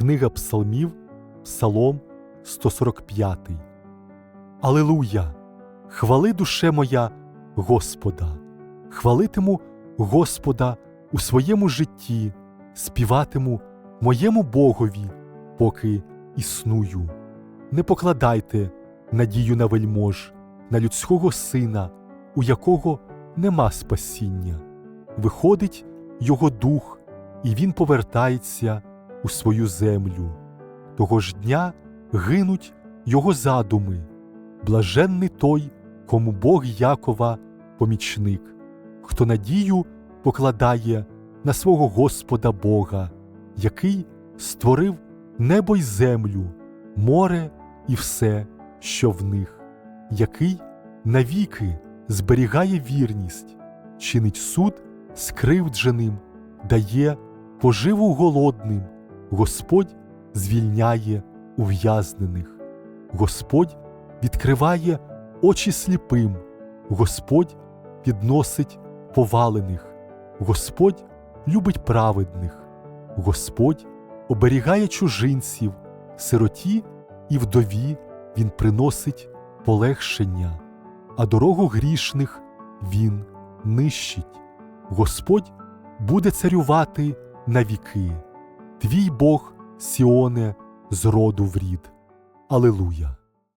Книга Псалмів, Псалом 145. Алилуя! Хвали душе моя Господа, хвалитиму Господа у своєму житті, співатиму моєму Богові, поки існую. Не покладайте надію на вельмож, на людського сина, у якого нема спасіння. Виходить його дух, і він повертається у свою землю. Того ж дня гинуть його задуми. Блаженний той, кому Бог Якова помічник, хто надію покладає на свого Господа Бога, який створив небо й землю, море і все, що в них, який навіки зберігає вірність, чинить суд скривдженим, дає поживу голодним, Господь звільняє ув'язнених, Господь відкриває очі сліпим, Господь підносить повалених, Господь любить праведних, Господь оберігає чужинців, сироті і вдові Він приносить полегшення, а дорогу грішних Він нищить. Господь буде царювати на віки. Твій Бог, Сіоне, з роду в рід. Алилуя!